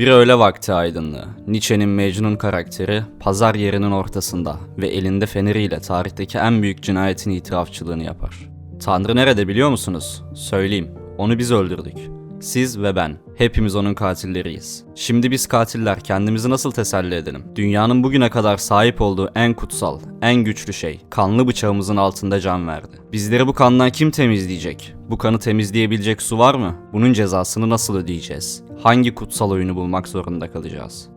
Bir öğle vakti aydınlığı. Nietzsche'nin Mecnun karakteri pazar yerinin ortasında ve elinde feneriyle tarihteki en büyük cinayetin itirafçılığını yapar. Tanrı nerede biliyor musunuz? Söyleyeyim. Onu biz öldürdük. Siz ve ben. Hepimiz onun katilleriyiz. Şimdi biz katiller kendimizi nasıl teselli edelim? Dünyanın bugüne kadar sahip olduğu en kutsal, en güçlü şey, kanlı bıçağımızın altında can verdi. Bizleri bu kandan kim temizleyecek? Bu kanı temizleyebilecek su var mı? Bunun cezasını nasıl ödeyeceğiz? Hangi kutsal oyunu bulmak zorunda kalacağız?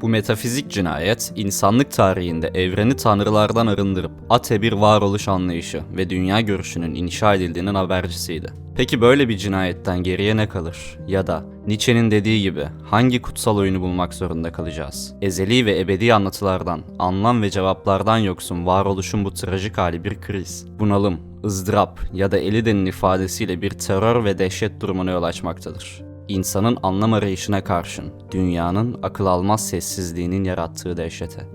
Bu metafizik cinayet, insanlık tarihinde evreni tanrılardan arındırıp ate bir varoluş anlayışı ve dünya görüşünün inşa edildiğinin habercisiydi. Peki böyle bir cinayetten geriye ne kalır? Ya da Nietzsche'nin dediği gibi hangi kutsal oyunu bulmak zorunda kalacağız? Ezeli ve ebedi anlatılardan, anlam ve cevaplardan yoksun varoluşun bu trajik hali bir kriz, bunalım, ızdırap ya da Eliden'in ifadesiyle bir terör ve dehşet durumuna yol açmaktadır insanın anlam arayışına karşın dünyanın akıl almaz sessizliğinin yarattığı dehşete.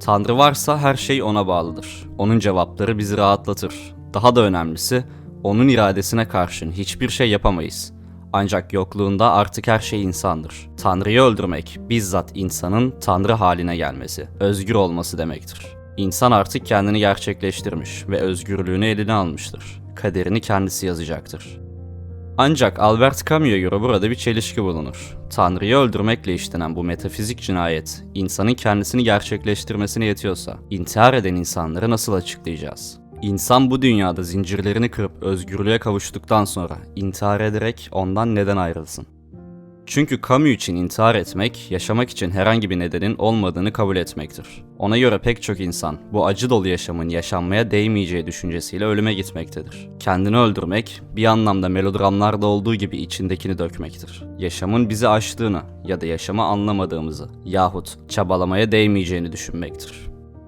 Tanrı varsa her şey ona bağlıdır. Onun cevapları bizi rahatlatır. Daha da önemlisi onun iradesine karşın hiçbir şey yapamayız. Ancak yokluğunda artık her şey insandır. Tanrı'yı öldürmek bizzat insanın Tanrı haline gelmesi, özgür olması demektir. İnsan artık kendini gerçekleştirmiş ve özgürlüğünü eline almıştır. Kaderini kendisi yazacaktır. Ancak Albert Camus'a göre burada bir çelişki bulunur. Tanrı'yı öldürmekle işlenen bu metafizik cinayet, insanın kendisini gerçekleştirmesine yetiyorsa, intihar eden insanları nasıl açıklayacağız? İnsan bu dünyada zincirlerini kırıp özgürlüğe kavuştuktan sonra intihar ederek ondan neden ayrılsın? Çünkü Camus için intihar etmek, yaşamak için herhangi bir nedenin olmadığını kabul etmektir. Ona göre pek çok insan bu acı dolu yaşamın yaşanmaya değmeyeceği düşüncesiyle ölüme gitmektedir. Kendini öldürmek, bir anlamda melodramlarda olduğu gibi içindekini dökmektir. Yaşamın bizi aştığını ya da yaşamı anlamadığımızı yahut çabalamaya değmeyeceğini düşünmektir.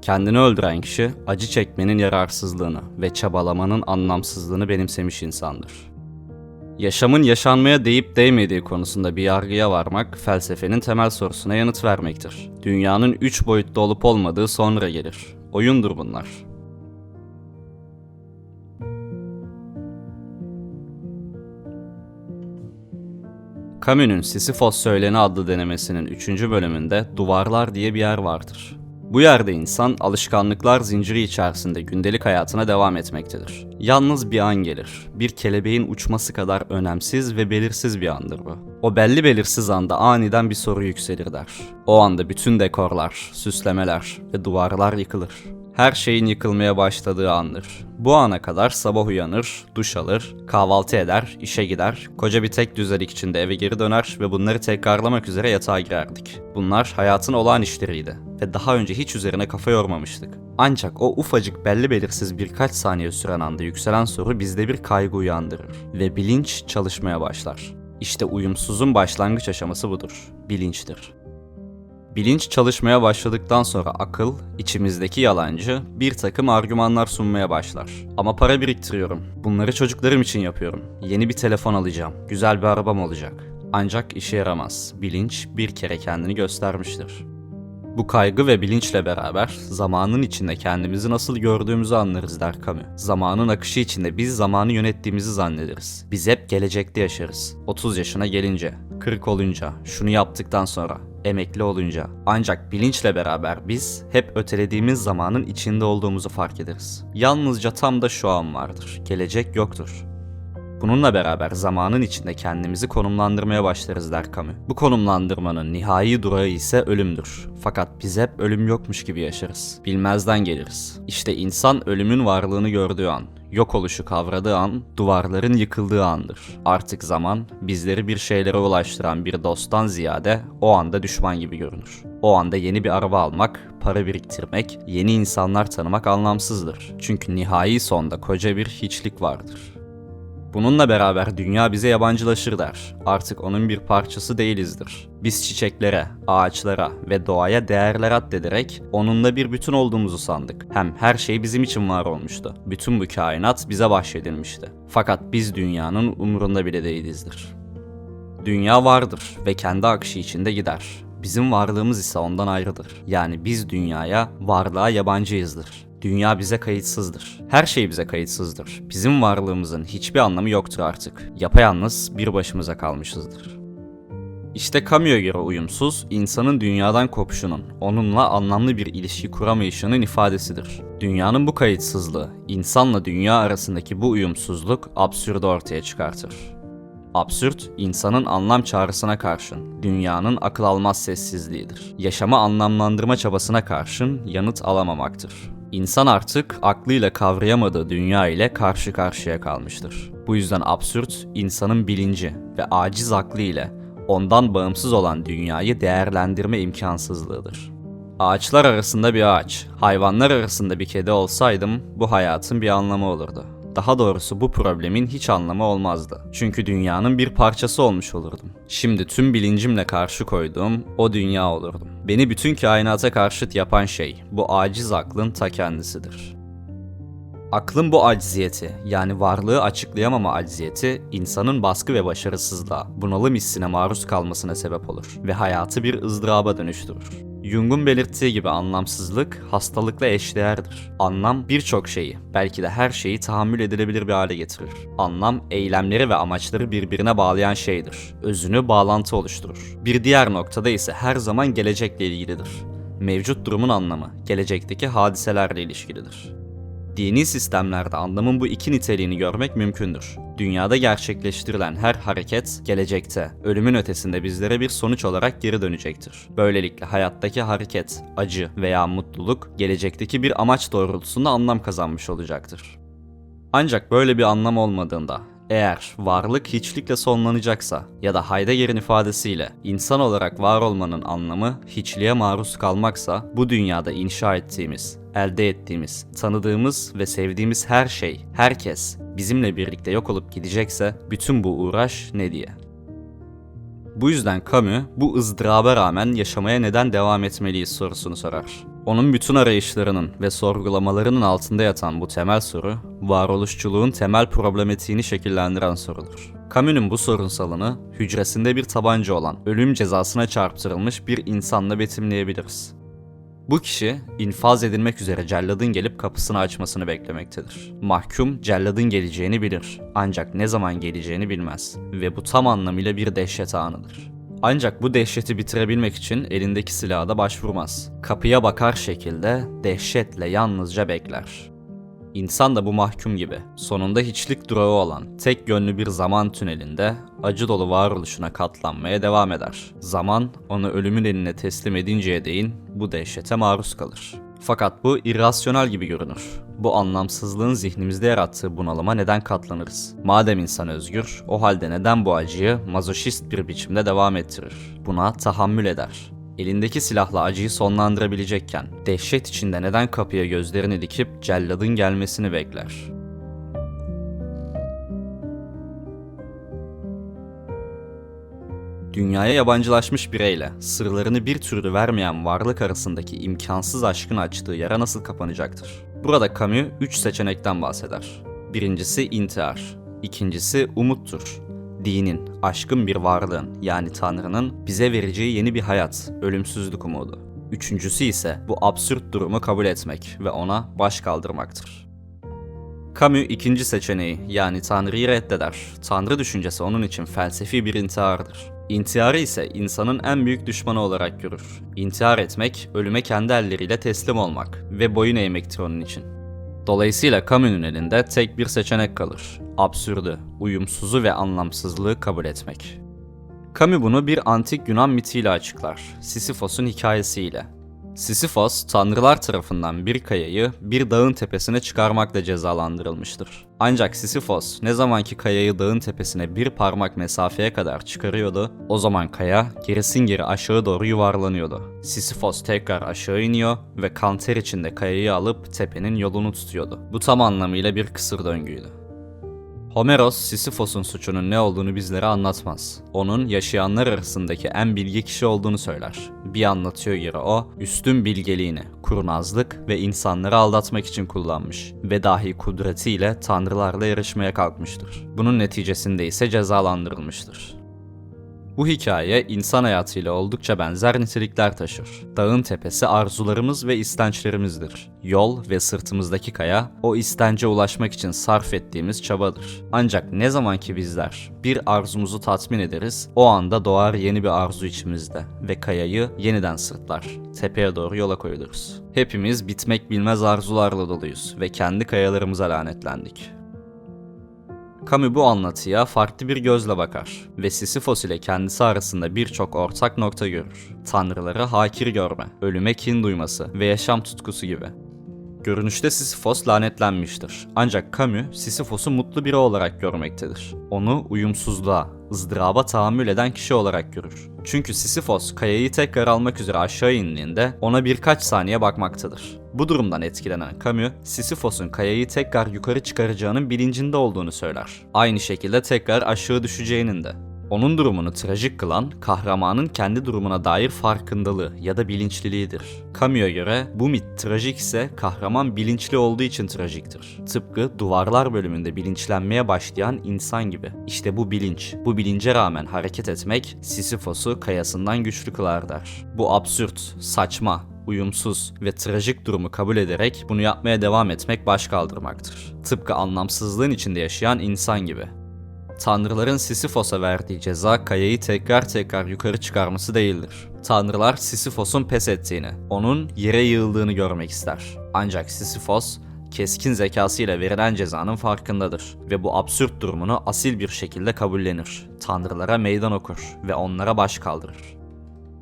Kendini öldüren kişi acı çekmenin yararsızlığını ve çabalamanın anlamsızlığını benimsemiş insandır. Yaşamın yaşanmaya değip değmediği konusunda bir yargıya varmak felsefenin temel sorusuna yanıt vermektir. Dünyanın üç boyutlu olup olmadığı sonra gelir. Oyundur bunlar. Camus'un Sisyphos Söyleni adlı denemesinin 3. bölümünde duvarlar diye bir yer vardır. Bu yerde insan alışkanlıklar zinciri içerisinde gündelik hayatına devam etmektedir. Yalnız bir an gelir. Bir kelebeğin uçması kadar önemsiz ve belirsiz bir andır bu. O belli belirsiz anda aniden bir soru yükselir der. O anda bütün dekorlar, süslemeler ve duvarlar yıkılır. Her şeyin yıkılmaya başladığı andır. Bu ana kadar sabah uyanır, duş alır, kahvaltı eder, işe gider, koca bir tek düzelik içinde eve geri döner ve bunları tekrarlamak üzere yatağa girerdik. Bunlar hayatın olağan işleriydi ve daha önce hiç üzerine kafa yormamıştık. Ancak o ufacık belli belirsiz birkaç saniye süren anda yükselen soru bizde bir kaygı uyandırır ve bilinç çalışmaya başlar. İşte uyumsuzun başlangıç aşaması budur, bilinçtir. Bilinç çalışmaya başladıktan sonra akıl, içimizdeki yalancı, bir takım argümanlar sunmaya başlar. Ama para biriktiriyorum. Bunları çocuklarım için yapıyorum. Yeni bir telefon alacağım. Güzel bir arabam olacak. Ancak işe yaramaz. Bilinç bir kere kendini göstermiştir. Bu kaygı ve bilinçle beraber zamanın içinde kendimizi nasıl gördüğümüzü anlarız der Camus. Zamanın akışı içinde biz zamanı yönettiğimizi zannederiz. Biz hep gelecekte yaşarız. 30 yaşına gelince, 40 olunca, şunu yaptıktan sonra, emekli olunca. Ancak bilinçle beraber biz hep ötelediğimiz zamanın içinde olduğumuzu fark ederiz. Yalnızca tam da şu an vardır. Gelecek yoktur. Bununla beraber zamanın içinde kendimizi konumlandırmaya başlarız der Camus. Bu konumlandırmanın nihai durağı ise ölümdür. Fakat biz hep ölüm yokmuş gibi yaşarız. Bilmezden geliriz. İşte insan ölümün varlığını gördüğü an, yok oluşu kavradığı an, duvarların yıkıldığı andır. Artık zaman bizleri bir şeylere ulaştıran bir dosttan ziyade o anda düşman gibi görünür. O anda yeni bir araba almak, para biriktirmek, yeni insanlar tanımak anlamsızdır. Çünkü nihai sonda koca bir hiçlik vardır. Bununla beraber dünya bize yabancılaşır der. Artık onun bir parçası değilizdir. Biz çiçeklere, ağaçlara ve doğaya değerler addederek onunla bir bütün olduğumuzu sandık. Hem her şey bizim için var olmuştu. Bütün bu kainat bize bahşedilmişti. Fakat biz dünyanın umurunda bile değilizdir. Dünya vardır ve kendi akışı içinde gider. Bizim varlığımız ise ondan ayrıdır. Yani biz dünyaya, varlığa yabancıyızdır. Dünya bize kayıtsızdır. Her şey bize kayıtsızdır. Bizim varlığımızın hiçbir anlamı yoktur artık. Yapayalnız bir başımıza kalmışızdır. İşte Camus'a göre uyumsuz, insanın dünyadan kopuşunun, onunla anlamlı bir ilişki kuramayışının ifadesidir. Dünyanın bu kayıtsızlığı, insanla dünya arasındaki bu uyumsuzluk absürdü ortaya çıkartır. Absürt, insanın anlam çağrısına karşın, dünyanın akıl almaz sessizliğidir. Yaşama anlamlandırma çabasına karşın yanıt alamamaktır. İnsan artık aklıyla kavrayamadığı dünya ile karşı karşıya kalmıştır. Bu yüzden absürt, insanın bilinci ve aciz aklı ile ondan bağımsız olan dünyayı değerlendirme imkansızlığıdır. Ağaçlar arasında bir ağaç, hayvanlar arasında bir kedi olsaydım bu hayatın bir anlamı olurdu. Daha doğrusu bu problemin hiç anlamı olmazdı. Çünkü dünyanın bir parçası olmuş olurdum. Şimdi tüm bilincimle karşı koyduğum o dünya olurdum. Beni bütün kainata karşıt yapan şey bu aciz aklın ta kendisidir. Aklın bu acziyeti yani varlığı açıklayamama acziyeti insanın baskı ve başarısızlığa, bunalım hissine maruz kalmasına sebep olur ve hayatı bir ızdıraba dönüştürür. Jung'un belirttiği gibi anlamsızlık hastalıkla eşdeğerdir. Anlam birçok şeyi, belki de her şeyi tahammül edilebilir bir hale getirir. Anlam, eylemleri ve amaçları birbirine bağlayan şeydir. Özünü bağlantı oluşturur. Bir diğer noktada ise her zaman gelecekle ilgilidir. Mevcut durumun anlamı, gelecekteki hadiselerle ilişkilidir. Dini sistemlerde anlamın bu iki niteliğini görmek mümkündür. Dünyada gerçekleştirilen her hareket gelecekte, ölümün ötesinde bizlere bir sonuç olarak geri dönecektir. Böylelikle hayattaki hareket, acı veya mutluluk gelecekteki bir amaç doğrultusunda anlam kazanmış olacaktır. Ancak böyle bir anlam olmadığında, eğer varlık hiçlikle sonlanacaksa ya da Heidegger'in ifadesiyle insan olarak var olmanın anlamı hiçliğe maruz kalmaksa bu dünyada inşa ettiğimiz, elde ettiğimiz, tanıdığımız ve sevdiğimiz her şey, herkes bizimle birlikte yok olup gidecekse bütün bu uğraş ne diye. Bu yüzden Camus bu ızdıraba rağmen yaşamaya neden devam etmeliyiz sorusunu sorar. Onun bütün arayışlarının ve sorgulamalarının altında yatan bu temel soru, varoluşçuluğun temel problematiğini şekillendiren sorudur. Camus'un bu sorunsalını hücresinde bir tabanca olan ölüm cezasına çarptırılmış bir insanla betimleyebiliriz. Bu kişi infaz edilmek üzere celladın gelip kapısını açmasını beklemektedir. Mahkum celladın geleceğini bilir ancak ne zaman geleceğini bilmez ve bu tam anlamıyla bir dehşet anıdır. Ancak bu dehşeti bitirebilmek için elindeki silaha da başvurmaz. Kapıya bakar şekilde dehşetle yalnızca bekler. İnsan da bu mahkum gibi. Sonunda hiçlik durağı olan tek yönlü bir zaman tünelinde acı dolu varoluşuna katlanmaya devam eder. Zaman onu ölümün eline teslim edinceye değin bu dehşete maruz kalır. Fakat bu irrasyonel gibi görünür. Bu anlamsızlığın zihnimizde yarattığı bunalıma neden katlanırız? Madem insan özgür, o halde neden bu acıyı mazoşist bir biçimde devam ettirir? Buna tahammül eder. Elindeki silahla acıyı sonlandırabilecekken dehşet içinde neden kapıya gözlerini dikip celladın gelmesini bekler? Dünyaya yabancılaşmış bireyle sırlarını bir türlü vermeyen varlık arasındaki imkansız aşkın açtığı yara nasıl kapanacaktır? Burada Camus 3 seçenekten bahseder. Birincisi intihar, ikincisi umuttur, dinin, aşkın bir varlığın yani Tanrı'nın bize vereceği yeni bir hayat, ölümsüzlük umudu. Üçüncüsü ise bu absürt durumu kabul etmek ve ona baş kaldırmaktır. Camus ikinci seçeneği yani Tanrı'yı reddeder. Tanrı düşüncesi onun için felsefi bir intihardır. İntiharı ise insanın en büyük düşmanı olarak görür. İntihar etmek, ölüme kendi elleriyle teslim olmak ve boyun eğmektir onun için. Dolayısıyla Camus'un elinde tek bir seçenek kalır. Absürdü, uyumsuzu ve anlamsızlığı kabul etmek. Camus bunu bir antik Yunan mitiyle açıklar. Sisyphos'un hikayesiyle. Sisyphos, tanrılar tarafından bir kayayı bir dağın tepesine çıkarmakla cezalandırılmıştır. Ancak Sisyphos ne zamanki kayayı dağın tepesine bir parmak mesafeye kadar çıkarıyordu, o zaman kaya gerisin geri aşağı doğru yuvarlanıyordu. Sisyphos tekrar aşağı iniyor ve kanter içinde kayayı alıp tepenin yolunu tutuyordu. Bu tam anlamıyla bir kısır döngüydü. Homeros, Sisyphos'un suçunun ne olduğunu bizlere anlatmaz. Onun yaşayanlar arasındaki en bilgi kişi olduğunu söyler. Bir anlatıyor göre o, üstün bilgeliğini, kurnazlık ve insanları aldatmak için kullanmış ve dahi kudretiyle tanrılarla yarışmaya kalkmıştır. Bunun neticesinde ise cezalandırılmıştır. Bu hikaye insan hayatıyla oldukça benzer nitelikler taşır. Dağın tepesi arzularımız ve istençlerimizdir. Yol ve sırtımızdaki kaya o istence ulaşmak için sarf ettiğimiz çabadır. Ancak ne zaman ki bizler bir arzumuzu tatmin ederiz, o anda doğar yeni bir arzu içimizde ve kayayı yeniden sırtlar. Tepeye doğru yola koyuluruz. Hepimiz bitmek bilmez arzularla doluyuz ve kendi kayalarımıza lanetlendik. Camus bu anlatıya farklı bir gözle bakar ve Sisyphos ile kendisi arasında birçok ortak nokta görür. Tanrıları hakir görme, ölüme kin duyması ve yaşam tutkusu gibi. Görünüşte Sisyphos lanetlenmiştir. Ancak Camus, Sisyphos'u mutlu biri olarak görmektedir. Onu uyumsuzluğa, ızdıraba tahammül eden kişi olarak görür. Çünkü Sisyphos kayayı tekrar almak üzere aşağı indiğinde ona birkaç saniye bakmaktadır. Bu durumdan etkilenen Camus, Sisyphos'un kayayı tekrar yukarı çıkaracağının bilincinde olduğunu söyler. Aynı şekilde tekrar aşağı düşeceğinin de. Onun durumunu trajik kılan kahramanın kendi durumuna dair farkındalığı ya da bilinçliliğidir. Camus'a göre bu mit trajik ise kahraman bilinçli olduğu için trajiktir. Tıpkı Duvarlar bölümünde bilinçlenmeye başlayan insan gibi. İşte bu bilinç, bu bilince rağmen hareket etmek Sisyphos'u kayasından güçlü kılar der. Bu absürt, saçma, uyumsuz ve trajik durumu kabul ederek bunu yapmaya devam etmek baş kaldırmaktır. Tıpkı anlamsızlığın içinde yaşayan insan gibi. Tanrıların Sisyphos'a verdiği ceza kayayı tekrar tekrar yukarı çıkarması değildir. Tanrılar Sisyphos'un pes ettiğini, onun yere yığıldığını görmek ister. Ancak Sisyphos keskin zekasıyla verilen cezanın farkındadır ve bu absürt durumunu asil bir şekilde kabullenir. Tanrılara meydan okur ve onlara baş kaldırır.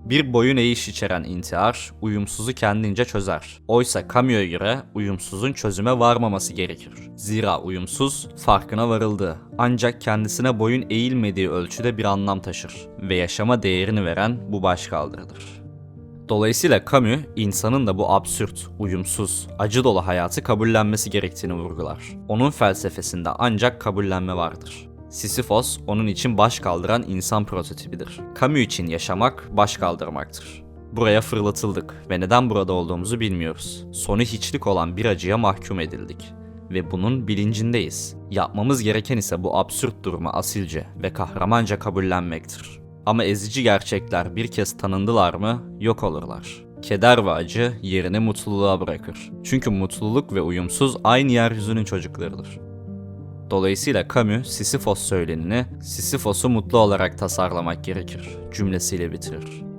Bir boyun eğiş içeren intihar, uyumsuzu kendince çözer. Oysa Camus'a göre uyumsuzun çözüme varmaması gerekir. Zira uyumsuz, farkına varıldığı, ancak kendisine boyun eğilmediği ölçüde bir anlam taşır ve yaşama değerini veren bu başkaldırıdır. Dolayısıyla Camus, insanın da bu absürt, uyumsuz, acı dolu hayatı kabullenmesi gerektiğini vurgular. Onun felsefesinde ancak kabullenme vardır. Sisyphos onun için baş kaldıran insan prototipidir. Camus için yaşamak baş kaldırmaktır. Buraya fırlatıldık ve neden burada olduğumuzu bilmiyoruz. Sonu hiçlik olan bir acıya mahkum edildik ve bunun bilincindeyiz. Yapmamız gereken ise bu absürt durumu asilce ve kahramanca kabullenmektir. Ama ezici gerçekler bir kez tanındılar mı yok olurlar. Keder ve acı yerini mutluluğa bırakır. Çünkü mutluluk ve uyumsuz aynı yeryüzünün çocuklarıdır. Dolayısıyla Camus, Sisyphos söylenini Sisyphos'u mutlu olarak tasarlamak gerekir cümlesiyle bitirir.